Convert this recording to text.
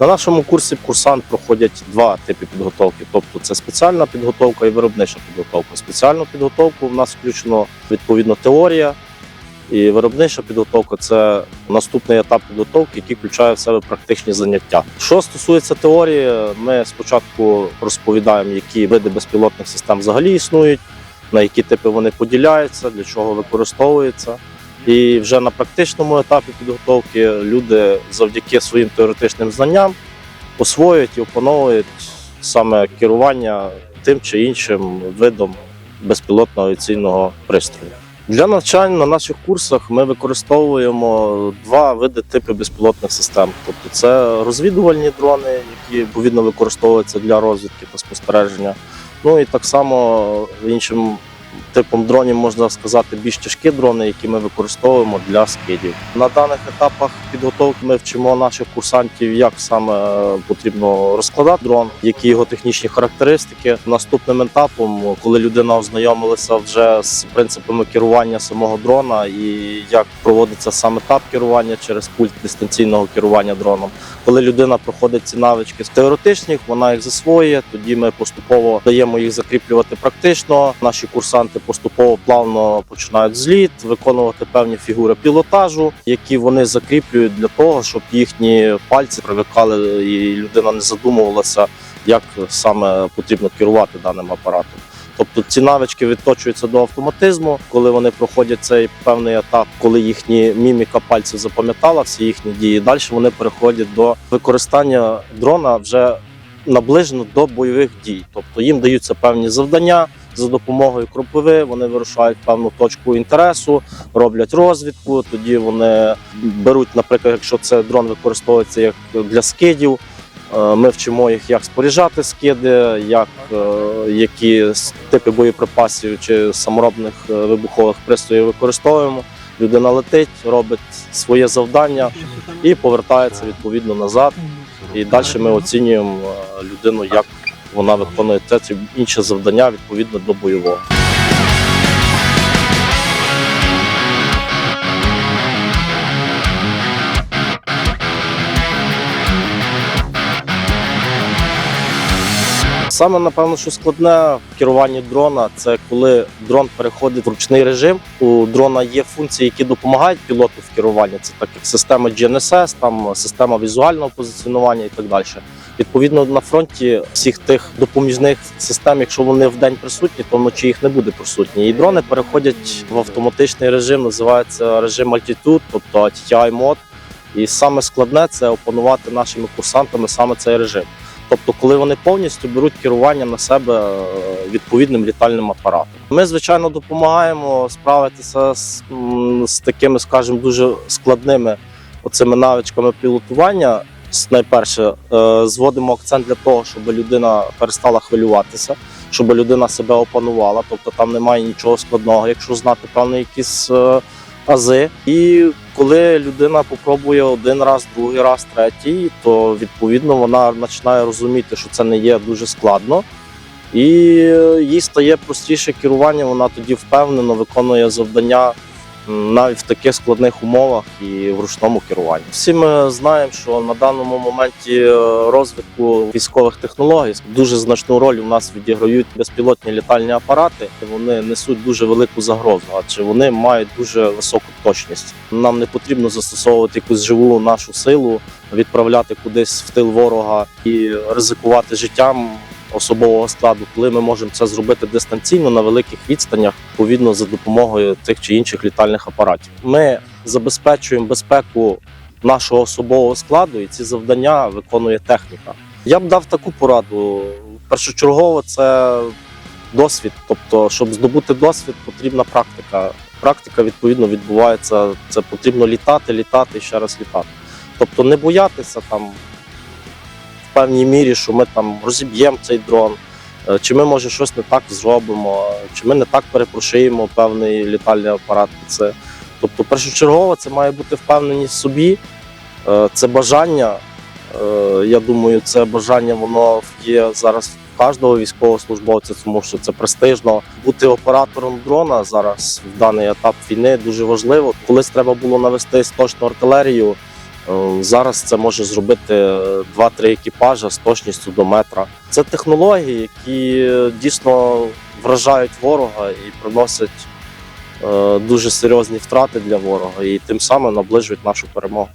На нашому курсі курсант проходять два типи підготовки: тобто це спеціальна підготовка і виробнича підготовка. Спеціальну підготовку в нас включено відповідно теорія. І виробнича підготовка це наступний етап підготовки, який включає в себе практичні заняття. Що стосується теорії, ми спочатку розповідаємо, які види безпілотних систем взагалі існують, на які типи вони поділяються, для чого використовуються. І вже на практичному етапі підготовки люди завдяки своїм теоретичним знанням освоюють і опановують саме керування тим чи іншим видом безпілотного авіаційного пристрою. Для навчань на наших курсах ми використовуємо два види типи безпілотних систем. Тобто це розвідувальні дрони, які відповідно використовуються для розвідки та спостереження. Ну і так само іншим типом дронів можна сказати більш тяжкі дрони, які ми використовуємо для скидів. На даних етапах підготовки ми вчимо наших курсантів, як саме потрібно розкладати дрон, які його технічні характеристики. Наступним етапом, коли людина ознайомилася вже з принципами керування самого дрона і як проводиться сам етап керування через пульт дистанційного керування дроном. Коли людина проходить ці навички з теоретичних, вона їх засвоює. Тоді ми поступово даємо їх закріплювати практично. Наші курсанти поступово плавно починають зліт, виконувати певні фігури пілотажу, які вони закріплюють для того, щоб їхні пальці привикали, і людина не задумувалася, як саме потрібно керувати даним апаратом. Тобто ці навички відточуються до автоматизму, коли вони проходять цей певний етап, коли їхні міміка пальців запам'ятала всі їхні дії. Далі вони переходять до використання дрона вже наближено до бойових дій. Тобто їм даються певні завдання за допомогою кропиви. Вони вирушають певну точку інтересу, роблять розвідку. Тоді вони беруть, наприклад, якщо це дрон використовується як для скидів. Е, Ми вчимо їх, як споряджати скиди, як, е, які типи боєприпасів чи саморобних е, вибухових пристроїв використовуємо. Людина летить, робить своє завдання і повертається відповідно назад. І далі ми оцінюємо людину, як вона виконує те чи інше завдання відповідно до бойового. Саме напевно, що складне в керуванні дрона, це коли дрон переходить в ручний режим. У дрона є функції, які допомагають пілоту в керуванні. Це так як система GNSS, там система візуального позиціонування і так далі. Відповідно, на фронті всіх тих допоміжних систем, якщо вони в день присутні, то вночі їх не буде присутні. І дрони переходять в автоматичний режим, називається режим Altitude, тобто ATI мод. І саме складне це опанувати нашими курсантами саме цей режим. Тобто, коли вони повністю беруть керування на себе е, відповідним літальним апаратом. Ми, звичайно, допомагаємо справитися з, з такими, скажімо, дуже складними оцими навичками пілотування. Найперше, е, зводимо акцент для того, щоб людина перестала хвилюватися, щоб людина себе опанувала. Тобто там немає нічого складного, якщо знати певні якісь е, ази. І коли людина попробує один раз, другий раз, третій, то відповідно вона починає розуміти, що це не є дуже складно. І е, їй стає простіше керування, вона тоді впевнено виконує завдання навіть в таких складних умовах і в ручному керуванні. Всі ми знаємо, що на даному моменті е, розвитку військових технологій дуже значну роль у нас відіграють безпілотні літальні апарати. Вони несуть дуже велику загрозу, адже вони мають дуже високу точність. Нам не потрібно застосовувати якусь живу нашу силу, відправляти кудись в тил ворога і ризикувати життям особового складу, коли ми можемо це зробити дистанційно на великих відстанях, відповідно за допомогою тих чи інших літальних апаратів. Ми забезпечуємо безпеку нашого особового складу, і ці завдання виконує техніка. Я б дав таку пораду. Першочергово це досвід. Тобто, щоб здобути досвід, потрібна практика. Практика відповідно відбувається. Це потрібно літати, літати і ще раз літати. Тобто не боятися там певній мірі, що ми там розіб'ємо цей дрон, е, чи ми може щось не так зробимо, чи ми не так перепрошуємо певний літальний апарат. Це тобто, першочергово це має бути впевненість в собі, е, це бажання. Е, Я думаю, це бажання воно є зараз в кожного військовослужбовця, тому що це престижно. Бути оператором дрона зараз в даний етап війни дуже важливо. Колись треба було навести точну артилерію, Зараз це може зробити 2-3 екіпажа з точністю до метра. Це технології, які е, дійсно вражають ворога і приносять е, дуже серйозні втрати для ворога, і тим самим наближують нашу перемогу.